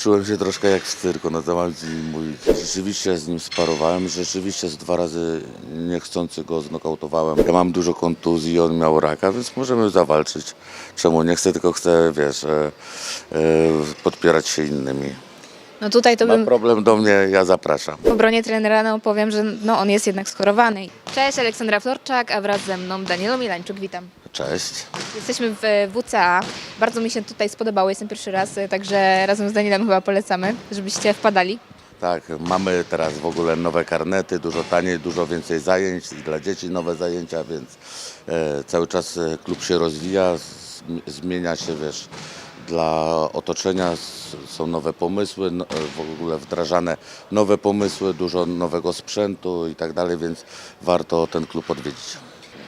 Czułem się troszkę jak w cyrku, ci mówić. Rzeczywiście z nim sparowałem, rzeczywiście z dwa razy niechcący go znokautowałem. Ja mam dużo kontuzji, on miał raka, więc możemy zawalczyć. Czemu nie chcę, tylko chcę, wiesz, e, e, podpierać się innymi. No tutaj to Ma bym problem do mnie, ja zapraszam. w obronie trenera no, powiem, że no, on jest jednak schorowany. Cześć, Aleksandra Florczak, a wraz ze mną Danielo Milańczuk, witam. Cześć. Jesteśmy w WCA. Bardzo mi się tutaj spodobało, jestem pierwszy raz, y, także razem z Danielem chyba polecamy, żebyście wpadali. Tak, mamy teraz w ogóle nowe karnety, dużo taniej, dużo więcej zajęć, dla dzieci nowe zajęcia, więc e, cały czas e, klub się rozwija, zm- zmienia się, wiesz, dla otoczenia są nowe pomysły, no, e, w ogóle wdrażane nowe pomysły, dużo nowego sprzętu i tak dalej, więc warto ten klub odwiedzić.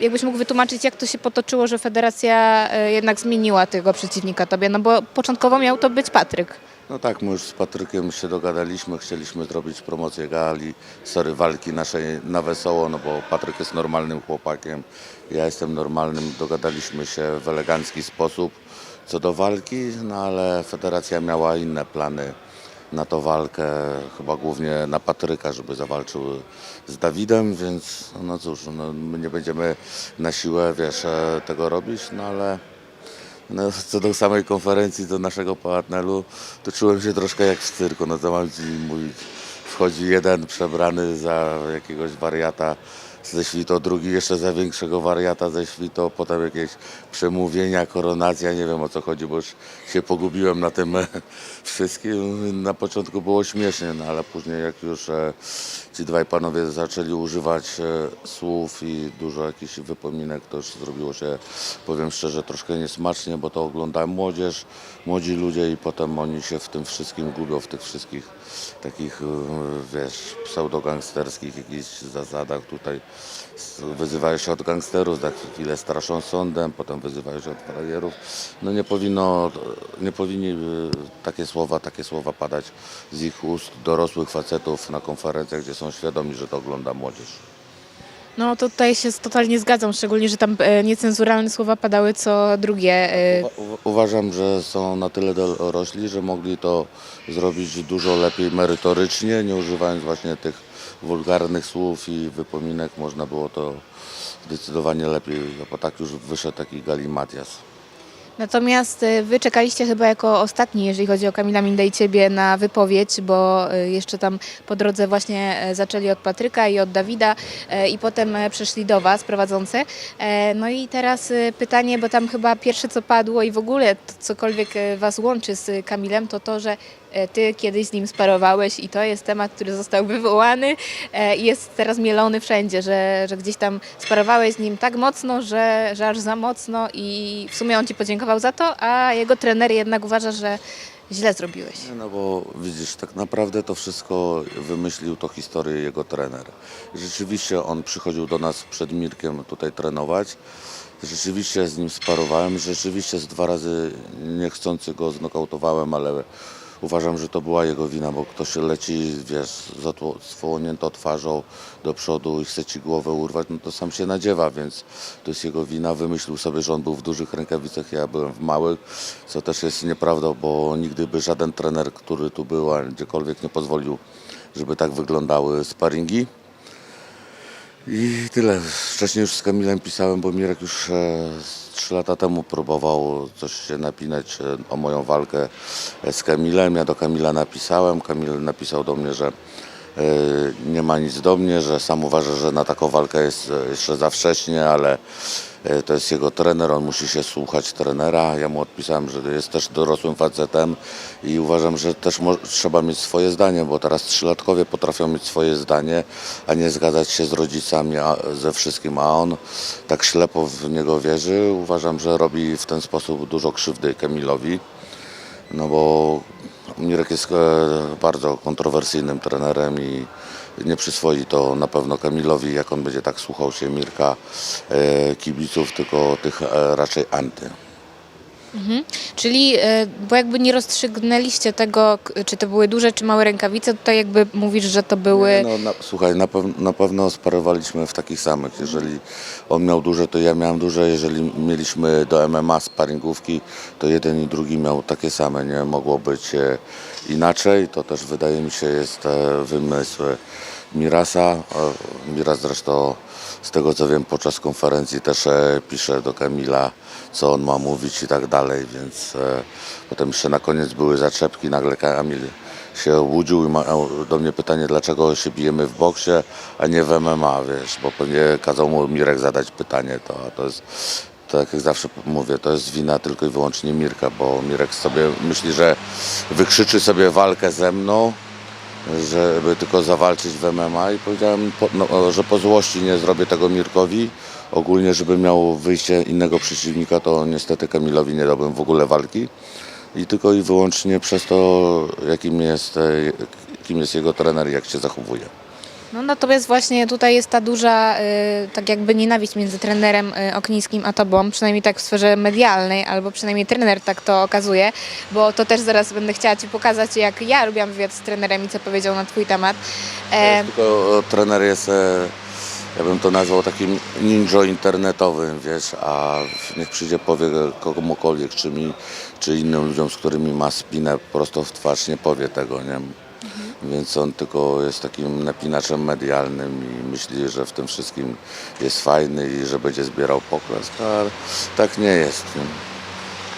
Jakbyś mógł wytłumaczyć, jak to się potoczyło, że federacja y, jednak zmieniła tego przeciwnika tobie, no bo początkowo miał to być Patryk. No tak, my już z Patrykiem się dogadaliśmy, chcieliśmy zrobić promocję gali, sorry, walki naszej na wesoło, no bo Patryk jest normalnym chłopakiem, ja jestem normalnym, dogadaliśmy się w elegancki sposób co do walki, no ale federacja miała inne plany na tą walkę, chyba głównie na Patryka, żeby zawalczył z Dawidem, więc no cóż, no, my nie będziemy na siłę, wiesz, e, tego robić, no ale no, co do samej konferencji, do naszego panelu, to czułem się troszkę jak w cyrku. No to mam ci mówić. Wchodzi jeden przebrany za jakiegoś wariata ze świtą, drugi jeszcze za większego wariata ze świtą, potem jakieś przemówienia, koronacja, nie wiem o co chodzi, bo już się pogubiłem na tym wszystkim. Na początku było śmiesznie, no ale później jak już e, ci dwaj panowie zaczęli używać e, słów i dużo jakichś wypominek, to już zrobiło się, powiem szczerze, troszkę niesmacznie, bo to ogląda młodzież, młodzi ludzie i potem oni się w tym wszystkim gubią, w tych wszystkich takich, e, wiesz, pseudogangsterskich jakichś zasadach tutaj. Wyzywają się od gangsterów, za chwilę straszą sądem, potem wyzywają się od frajerów. No nie powinno, nie powinni e, takie słowa, takie słowa padać z ich ust dorosłych facetów na konferencjach, gdzie są świadomi, że to ogląda młodzież. No to tutaj się totalnie zgadzam, szczególnie, że tam e, niecenzuralne słowa padały co drugie. e, Uwa- uwa- Uważam, że są na tyle dorośli, że mogli to zrobić dużo lepiej merytorycznie, nie używając właśnie tych wulgarnych słów i wypominek. Można było to zdecydowanie lepiej, bo tak już wyszedł taki galimatias. Natomiast e, wy czekaliście chyba jako ostatni, jeżeli chodzi o Kamila Mindę i ciebie, na wypowiedź, bo e, jeszcze tam po drodze właśnie e, zaczęli od Patryka i od Dawida e, i potem e, przeszli do was prowadzący. No i teraz e, pytanie, bo tam chyba pierwsze co padło i w ogóle to, cokolwiek was łączy z Kamilem, to to, że ty kiedyś z nim sparowałeś i to jest temat, który został wywołany e, i jest teraz mielony wszędzie, że, że gdzieś tam sparowałeś z nim tak mocno, że, że aż za mocno i w sumie on ci podziękował za to, a jego trener jednak uważa, że źle zrobiłeś. Nie, No bo widzisz, tak naprawdę to wszystko wymyślił to historię jego trener. Rzeczywiście on przychodził do nas przed Mirkiem tutaj trenować. Rzeczywiście z nim sparowałem, rzeczywiście z dwa razy niechcący go znokautowałem, ale uważam, że to była jego wina, bo ktoś leci, wiesz, z swłoniętą twarzą do przodu i chce ci głowę urwać, no to sam się nadziewa, więc to jest jego wina. Wymyślił sobie, że on był w dużych rękawicach, ja byłem w małych, co też jest nieprawdą, bo nigdy by żaden trener, który tu był, a gdziekolwiek nie pozwolił, żeby tak wyglądały sparingi. I tyle. Wcześniej już z Kamilem pisałem, bo Mirek już e, trzy lata temu próbował coś się napinać e, o moją walkę e, z Kamilem. Ja do Kamila napisałem. Kamil napisał do mnie, że nie ma nic do mnie, że sam uważa, że na taką walkę jest e, jeszcze za wcześnie, ale e, to jest jego trener, on musi się słuchać trenera. Ja mu odpisałem, że jest też dorosłym facetem i uważam, że też trzeba mieć swoje zdanie, bo teraz trzylatkowie potrafią mieć swoje zdanie, a nie zgadzać się z rodzicami a, ze wszystkim, a on tak ślepo w niego wierzy. Uważam, że robi w ten sposób dużo krzywdy Kamilowi, no bo Mirek jest e, bardzo kontrowersyjnym trenerem i nie przyswoi to na pewno Kamilowi, jak on będzie tak słuchał się Mirka e, kibiców, tylko tych e, raczej anty. Czyli, e, bo jakby nie rozstrzygnęliście tego, czy to były duże, czy małe rękawice, tutaj jakby mówisz, że to były... No, na, słuchaj, na, pew, na pewno sparowaliśmy w takich samych. Jeżeli on miał duże, to ja miałem duże. Jeżeli mieliśmy do MMA sparingówki, to jeden i drugi miał takie same. Nie mogło być e, inaczej. To też wydaje mi się jest e, wymysł Mirasa. Miras zresztą z tego co wiem podczas konferencji też e, pisze do Kamila, co on ma mówić i tak dalej, więc e, potem jeszcze na koniec były zaczepki, nagle Kamil się obudził i ma do mnie pytanie, dlaczego się bijemy w boksie, a nie w MMA, wiesz, bo pewnie kazał mu Mirek zadać pytanie, to, to jest, tak jak zawsze mówię, to jest wina tylko i wyłącznie Mirka, bo Mirek sobie myśli, że wykrzyczy sobie walkę ze mną, żeby tylko zawalczyć w MMA i powiedziałem, po, no, że po złości nie zrobię tego Mirkowi. Ogólnie, żeby miał wyjście innego przeciwnika, to niestety Kamilowi nie dałbym w ogóle walki. I tylko i wyłącznie przez to, jakim jest, e, kim jest jego trener i jak się zachowuje. No natomiast właśnie tutaj jest ta duża, y, tak jakby nienawiść między trenerem y, Oknińskim a tobą, przynajmniej tak w sferze medialnej, albo przynajmniej trener tak to okazuje, bo to też zaraz będę chciała Ci pokazać, jak ja robiłam wywiad z trenerem i co powiedział na Twój temat. E, Tylko trener jest, e, ja bym to nazwał takim ninja internetowym, wiesz, a niech przyjdzie powie komukolwiek, czy mi, czy innym ludziom, z którymi ma spinę, prosto w twarz nie powie tego, nie? Więc on tylko jest takim napinaczem medialnym i myśli, że w tym wszystkim jest fajny i że będzie zbierał poklask, a tak nie jest. Nie?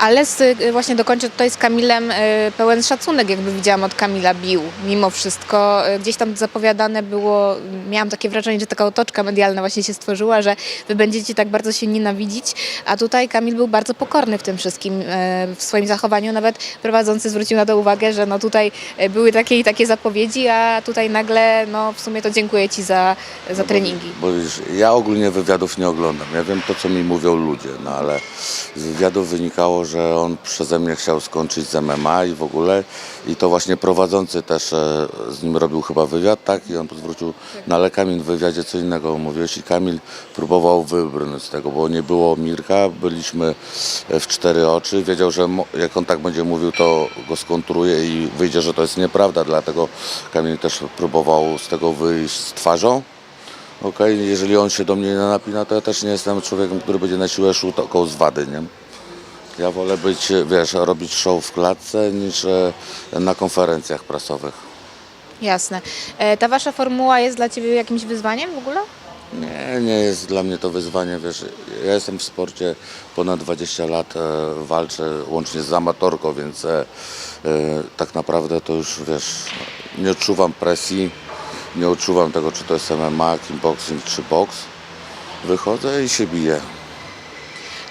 Ale z, y, właśnie dokończę tutaj z Kamilem y, pełen szacunek, jakby widziałam od Kamila bił, mimo wszystko. Y, Gdzieś tam zapowiadane było, miałam takie wrażenie, że taka otoczka medialna właśnie się stworzyła, że wy będziecie tak bardzo się nienawidzić, a tutaj Kamil był bardzo pokorny w tym wszystkim, w swoim zachowaniu, nawet prowadzący zwrócił na to uwagę, że no tutaj były takie i takie zapowiedzi, a tutaj nagle, no w sumie to dziękuję Ci za, za treningi. Bo wiesz, ja ogólnie wywiadów nie oglądam. Ja wiem to, co mi mówią ludzie, no ale z wywiadów wynikało, że on przeze mnie chciał skończyć z MMA i w ogóle. I to właśnie prowadzący też e, z nim robił chyba wywiad, tak? I on zwrócił, no ale Kamil w wywiadzie co innego mówiłeś i Kamil próbował wybrnąć z tego, bo nie było Mirka, byliśmy e, w cztery oczy. Wiedział, że jak on tak będzie mówił, to go skontruje i wyjdzie, że to jest nieprawda, dlatego Kamil też próbował z tego wyjść z twarzą. Okej, jeżeli on się do mnie nie napina, to ja też nie jestem człowiekiem, który będzie na siłę szukał z wady, nie? Ja wolę być, wiesz, robić show w klatce niż e, na konferencjach prasowych. Jasne. E, Ta Wasza formuła jest dla Ciebie jakimś wyzwaniem w ogóle? Nie, nie jest dla mnie to wyzwanie, wiesz, ja jestem w sporcie ponad 20 lat, e, walczę łącznie z amatorką, więc tak naprawdę to już, wiesz, nie odczuwam presji, nie odczuwam tego, czy to jest MMA, kickboxing, czy boks. Wychodzę i się biję.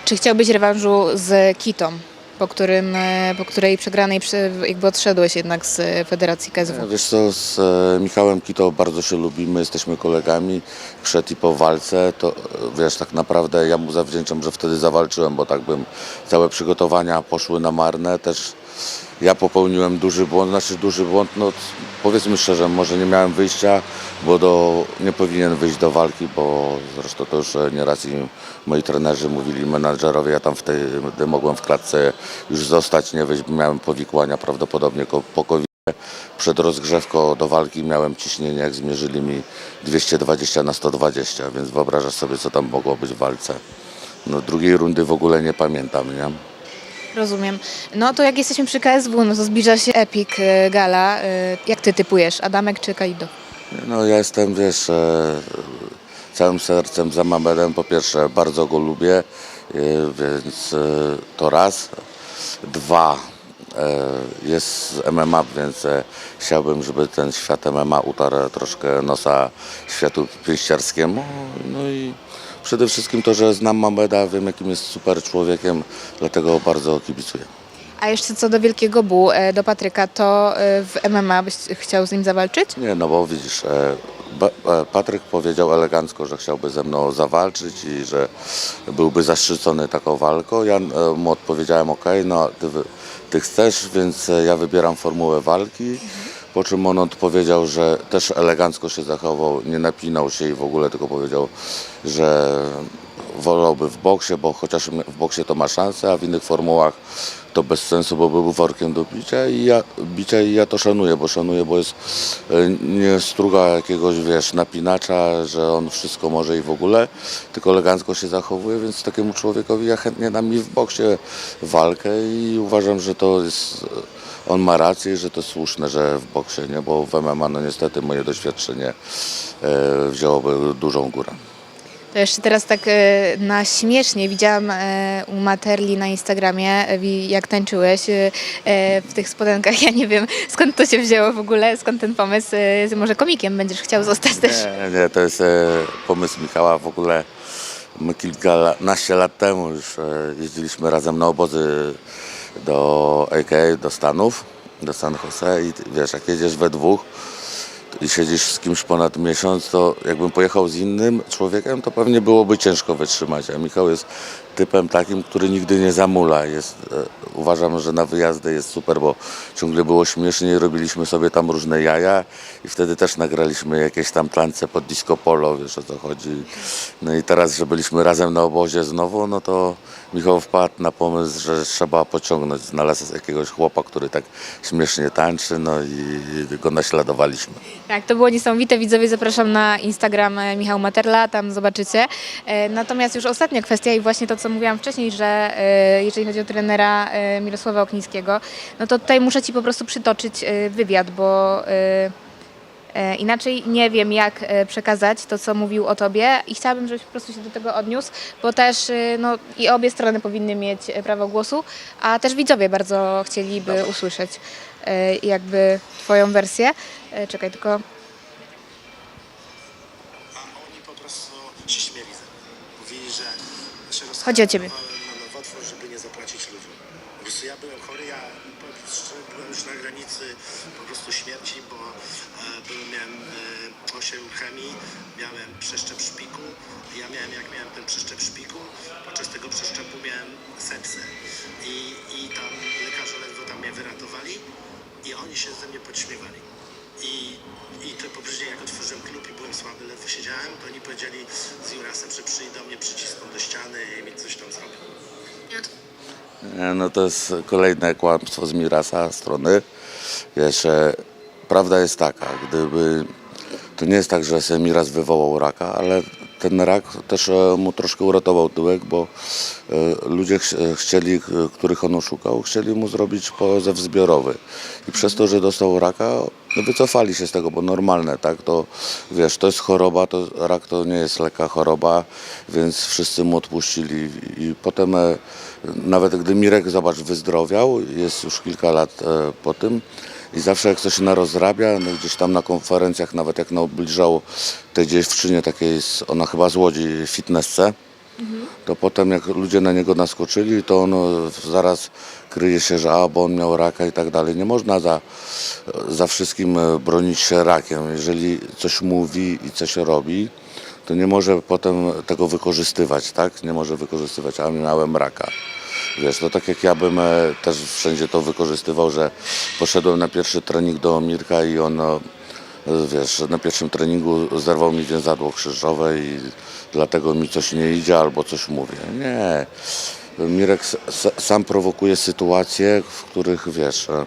Czy chciałbyś rewanżu z Kitą, po, którym, e, po której przegranej jakby odszedłeś jednak z e, Federacji KSW? Wiesz co, z e, Michałem Kito bardzo się lubimy, jesteśmy kolegami przed i po walce, to wiesz, tak naprawdę ja mu zawdzięczam, że wtedy zawalczyłem, bo tak bym, całe przygotowania poszły na marne, też ja popełniłem duży błąd, znaczy duży błąd, no powiedzmy szczerze, może nie miałem wyjścia, bo do, nie powinien wyjść do walki, bo zresztą to już e, nieraz moi trenerzy mówili, menadżerowie, ja tam wtedy mogłem w klatce już zostać, nie wyjść, miałem powikłania prawdopodobnie po covid przed rozgrzewką do walki miałem ciśnienie, jak zmierzyli mi 220 na 120, więc wyobrażasz sobie, co tam mogło być w walce. No drugiej rundy w ogóle nie pamiętam, nie? Rozumiem. No to jak jesteśmy przy KSW, no to zbliża się Epic e, Gala. E, Jak Ty typujesz, Adamek czy Kaido? No ja jestem, wiesz, e, całym sercem za Mamedem. Po pierwsze, bardzo go lubię, e, więc e, to raz. Dwa, jest MMA, więc chciałbym, żeby ten świat MMA utarł troszkę nosa światu pięściarskiemu. No i przede wszystkim to, że znam Mameda, wiem jakim jest super człowiekiem, dlatego bardzo kibicuję. A jeszcze co do Wielkiego Bu, e, do Patryka, to e, w MMA byś chciał z nim zawalczyć? Nie, no bo widzisz, e, Ba- e, Patryk powiedział elegancko, że chciałby ze mną zawalczyć i że byłby zaszczycony taką walką. Ja e, mu odpowiedziałem, ok, no ty, wy- ty chcesz, więc e, ja wybieram formułę walki. Po czym on odpowiedział, że też elegancko się zachował, nie napinał się i w ogóle tylko powiedział, że wolałby w boksie, bo chociaż w boksie to ma szansę, a w innych formułach to bez sensu, bo był workiem do bicia i ja, bicia i ja to szanuję, bo szanuję, bo jest e, nie struga jakiegoś, wiesz, napinacza, że on wszystko może i w ogóle, tylko elegancko się zachowuje, więc takiemu człowiekowi ja chętnie dam mi w boksie walkę i uważam, że to jest on ma rację, że to słuszne, że w boksie, nie? Bo w MMA no niestety moje doświadczenie e, wzięłoby dużą górę. To jeszcze teraz tak e, na śmiesznie widziałam e, u Materli na Instagramie, jak tańczyłeś w tych spodenkach. Ja nie wiem skąd to się wzięło w ogóle, skąd ten pomysł. Może komikiem będziesz chciał zostać też. Nie, nie, to jest pomysł Michała. W ogóle my kilkanaście lat temu już jeździliśmy razem na obozy do AK, do Stanów, do San Jose i wiesz, jak jedziesz we dwóch i siedzisz z kimś ponad miesiąc, to jakbym pojechał z innym człowiekiem, to pewnie byłoby ciężko wytrzymać. A Michał jest typem takim, który nigdy nie zamula. Jest, e, uważam, że na wyjazdy jest super, bo ciągle było śmiesznie, robiliśmy sobie tam różne jaja i wtedy też nagraliśmy jakieś tam tance pod disco polo, wiesz o co chodzi. No i teraz, że byliśmy razem na obozie znowu, no to Michał wpadł na pomysł, że trzeba pociągnąć. Znalazł jakiegoś chłopa, który tak śmiesznie tańczy, no i go naśladowaliśmy. Tak, to było niesamowite. Widzowie zapraszam na Instagram e, Michał Materla, tam zobaczycie. E, Natomiast już ostatnia kwestia i właśnie to, co mówiłam wcześniej, że e, jeżeli chodzi o trenera Mirosława Oknińskiego, no to tutaj muszę Ci po prostu przytoczyć wywiad, bo inaczej nie wiem, jak e, przekazać to, co mówił o Tobie i chciałabym, żebyś po prostu się do tego odniósł, bo też e, no, i obie strony powinny mieć e, prawo głosu, a też widzowie bardzo chcieliby usłyszeć e, jakby Twoją wersję. E, Czekaj, tylko a oni po prostu się śmieli ze mnie. Mówili, że się Chodzi o ciebie. rozchorowałem na nowotwór, żeby nie zapłacić ludziom. Po prostu ja byłem chory, ja powiem szczerze, byłem już na granicy po prostu śmierci, bo e, byłem, miałem e, 8 chemii, miałem przeszczep szpiku. Ja miałem, jak miałem ten przeszczep szpiku, podczas tego przeszczepu miałem sepsę. I, I tam lekarze ledwo tam mnie wyratowali i oni się ze mnie podśmiewali. I, I to po później jak otworzyłem klub i byłem słaby, ledwo siedziałem, to oni powiedzieli z Jurasem, że przyjdą mnie, przycisną do ściany i mi coś tam zrobią. Nie, No to jest kolejne kłamstwo z Mirasa strony. Wiesz, e, prawda jest taka, gdyby to nie jest tak, że sobie Miras wywołał raka, ale ten rak też e, mu troszkę uratował tyłek, bo e, ludzie ch- chcieli, których on oszukał, chcieli mu zrobić pozew zbiorowy. I przez to, że dostał raka, wycofali się z tego, bo normalne, tak, to wiesz, to jest choroba, to rak to nie jest lekka choroba, więc wszyscy mu odpuścili i potem nawet gdy Mirek, zobacz, wyzdrowiał, jest już kilka lat e, po tym i zawsze jak coś narozrabia, no gdzieś tam na konferencjach, nawet jak nabliżał tej dziewczynie takiej, z, ona chyba z Łodzi, fitnessce, to potem jak ludzie na niego naskoczyli, to on e, zaraz kryje się, że a, bo on miał raka i tak dalej. Nie można za, za wszystkim e, bronić się rakiem. Jeżeli coś mówi i coś robi, to nie może potem tego wykorzystywać, tak? Nie może wykorzystywać, a miałem raka. Wiesz, to tak jak ja bym e, też wszędzie to wykorzystywał, że poszedłem na pierwszy trening do Mirka i on, e, wiesz, na pierwszym treningu zerwał mi więzadło krzyżowe i dlatego mi coś nie idzie albo coś mówię. Nie. Mirek sam prowokuje sytuacje, w których, wiesz, e,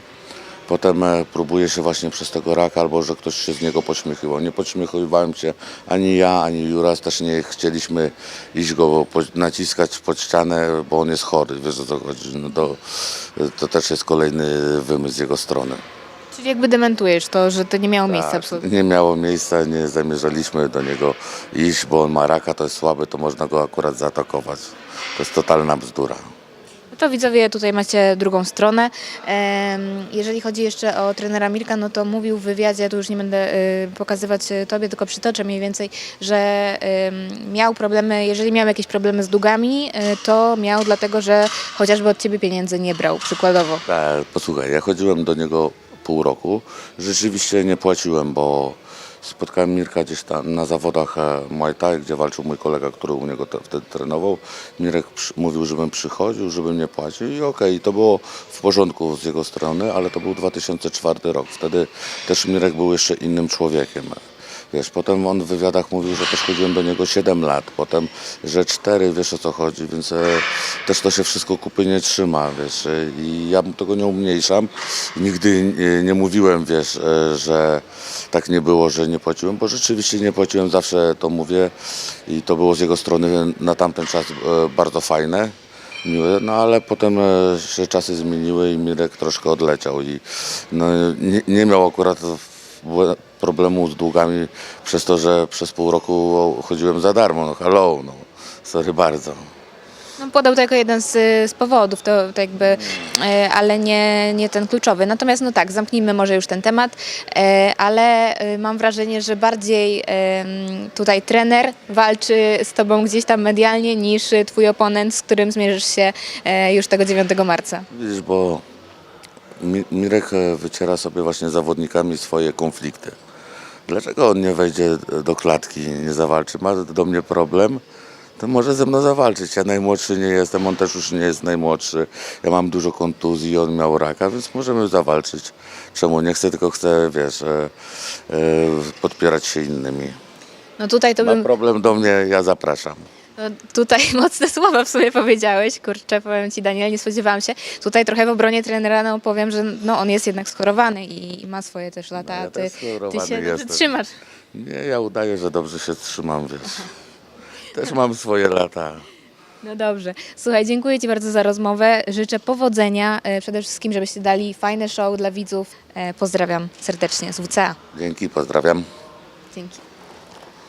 potem e, próbuje się właśnie przez tego raka, albo że ktoś się z niego pośmiechiwał. Nie podśmiechowałem się ani ja, ani Juras, też nie chcieliśmy iść go naciskać pod ścianę, bo on jest chory, wiesz o co chodzi. No to, to też jest kolejny wymysł z jego strony. Czyli jakby dementujesz to, że to nie miało miejsca Tak, absolutnie. nie miało miejsca, nie zamierzaliśmy do niego iść, bo on ma raka, to jest słaby, to można go akurat zaatakować. To jest totalna bzdura. To widzowie, tutaj macie drugą stronę. Jeżeli chodzi jeszcze o trenera Mirka, no to mówił w wywiadzie, tu już nie będę y, pokazywać y, tobie, tylko przytoczę mniej więcej, że miał problemy, jeżeli miał jakieś problemy z długami, y, to miał dlatego, że chociażby od ciebie pieniędzy nie brał, przykładowo. Tak, posłuchaj, ja chodziłem do niego pół roku. Rzeczywiście nie płaciłem, bo spotkałem Mirka gdzieś tam na zawodach e, Muay Thai, gdzie walczył mój kolega, który u niego te, wtedy trenował. Mirek przy, mówił, żebym przychodził, żebym nie płacił i okej, to było w porządku z jego strony, ale to był 2004 rok. Wtedy też Mirek był jeszcze innym człowiekiem. Wiesz, potem on w wywiadach mówił, że też chodziłem do niego 7 lat, potem, że 4, wiesz o co chodzi, więc e, też to się wszystko kupy nie trzyma, wiesz, e, i ja tego nie umniejszam. Nigdy nie, nie mówiłem, wiesz, e, że tak nie było, że nie płaciłem, bo rzeczywiście nie płaciłem, zawsze to mówię i to było z jego strony na tamten czas e, bardzo fajne. miłe, no ale potem e, się czasy zmieniły i Mirek troszkę odleciał i no, nie, nie miał akurat problemu z długami przez to, że przez pół roku chodziłem za darmo, no hello, no sorry bardzo. No, podał to jako jeden z, z powodów, to, to jakby, e, ale nie, nie ten kluczowy. Natomiast no tak, zamknijmy może już ten temat, e, ale e, mam wrażenie, że bardziej em, tutaj trener walczy z tobą gdzieś tam medialnie niż e, twój oponent, z którym zmierzysz się e, już tego 9 marca. Widzisz, bo Mi- Mirek e, wyciera sobie właśnie z zawodnikami swoje konflikty. Dlaczego on nie wejdzie do klatki, nie zawalczy? Ma do mnie problem, to może ze mną zawalczyć. Ja najmłodszy nie jestem, on też już nie jest najmłodszy. Ja mam dużo kontuzji, on miał raka, więc możemy zawalczyć. Czemu nie chcę, tylko chcę, wiesz, e, e, podpierać się innymi. No tutaj to Ma bym, problem do mnie, ja zapraszam. No tutaj mocne słowa w sumie powiedziałeś, kurczę, powiem Ci Daniel, nie spodziewałam się. Tutaj trochę w obronie trenera no, powiem, że no, on jest jednak schorowany i, i ma swoje też lata, No ja a ty, też ty się jestem. trzymasz. Nie, ja udaję, że dobrze się trzymam, wiesz. Też mam swoje lata. No dobrze. Słuchaj, dziękuję Ci bardzo za rozmowę. Życzę powodzenia. e, Przede wszystkim, żebyście dali fajne show dla widzów. E, Pozdrawiam serdecznie z WCA. Dzięki, pozdrawiam. Dzięki.